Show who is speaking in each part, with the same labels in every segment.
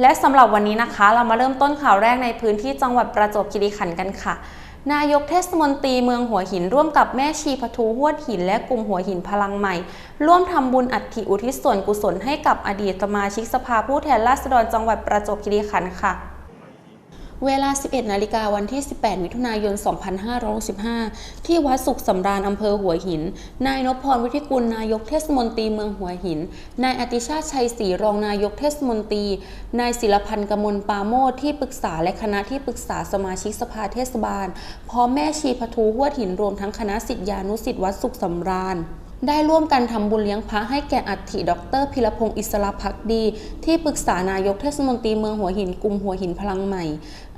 Speaker 1: และสำหรับวันนี้นะคะ เรามาเริ่มต้นข่าวแรกในพื้นที่จังหวัดประจวบคีรีขันธ์กันค่ะ นายกเทศมนตรีเมืองหัวหินร่วมกับแม่ชีพทูหวดหิน และกลุ่มหัวหินพลังใหม่ ร่วมทำบุญอัฐิอุทิศส่วนกุศลให้กับอดีตสมาชิกสภาผู้แทนราษฎรจังหวัดประจวบคีรีขันธ์ค่ะ เวลา 11 นาฬิกาวันที่ 18 มิถุนายน 2565 ที่วัดสุขสำราญอำเภอหัวหิน นายนพพรวิทิกุล นายกเทศมนตรีเมืองหัวหิน นายอติชาติชัยศรีรองนายกเทศมนตรี นายศิลพันธ์กมลปาโมทที่ปรึกษาและคณะที่ปรึกษาสมาชิกสภาเทศบาล พร้อมแม่ชีพทูหัวหินรวมทั้งคณะสิทธิานุสิทธิวัดสุขสำราญ ได้ร่วมกันทำบุญเลี้ยงพระให้แก่อัฐิดรพิรพงศ์อิสระพักดี ที่ปรึกษานายกเทศมนตรีเมืองหัวหินกลุ่มหัวหินพลังใหม่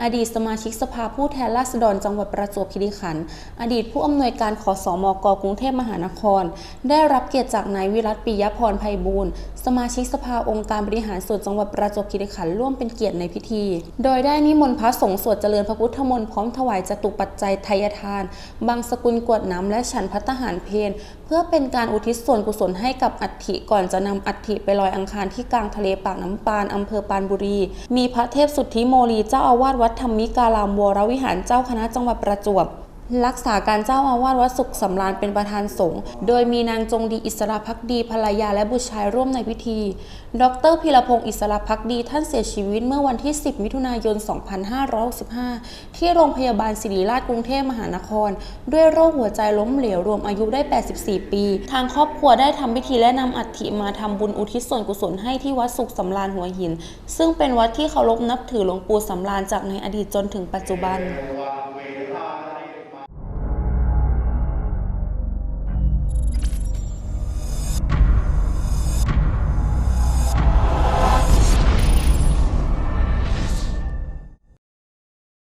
Speaker 1: อดีตสมาชิกสภาผู้แทนราษฎรจังหวัดประจวบคีรีขันธ์อดีตผู้อำนวยการขอสอมกกรุงเทพมหานคร ได้รับเกียรติจากนายวิรัตปิยพรไพบูลย์สมาชิกสภาองค์การบริหารส่วนจังหวัดประจวบคีรีขันธ์ร่วมเป็นเกียรติในพิธี โดยได้นิมนต์พระสงฆ์สวดเจริญพระพุทธมนต์พร้อมถวายจตุปัจจัยทายทาน บางสกุลกวดน้ำและฉันพัตหารเพนเพื่อเป็นการอุทิศส่วนกุศลให้กับอัฐิก่อนจะนำอัฐิไปลอยอังคารที่กลางทะเลปากน้ำปานอำเภอปานบุรี มีพระเทพสุทธิโมลีเจ้าอาวาสวัดธรรมิการามวรวิหารเจ้าคณะจังหวัดประจวบ รักษาการเจ้าอาวาสวัดสุขสำราญเป็นประธานสงฆ์ โดยมีนางจงดีอิสระพักดีภรรยาและบุตรชายร่วมในพิธี ดรพิรพงศ์อิสระพักดีท่านเสียชีวิตเมื่อวันที่ 10 มิถุนายน 2565 ที่โรงพยาบาลศิริราชกรุงเทพมหานคร ด้วยโรคหัวใจล้มเหลวรวมอายุได้ 84 ปี ทางครอบครัวได้ทำพิธีและนำอัฐิมาทำบุญอุทิศส่วนกุศลให้ที่วัดสุขสำราญหัวหิน ซึ่งเป็นวัดที่เคารพนับถือหลวงปู่สำราญจากในอดีตจนถึงปัจจุบัน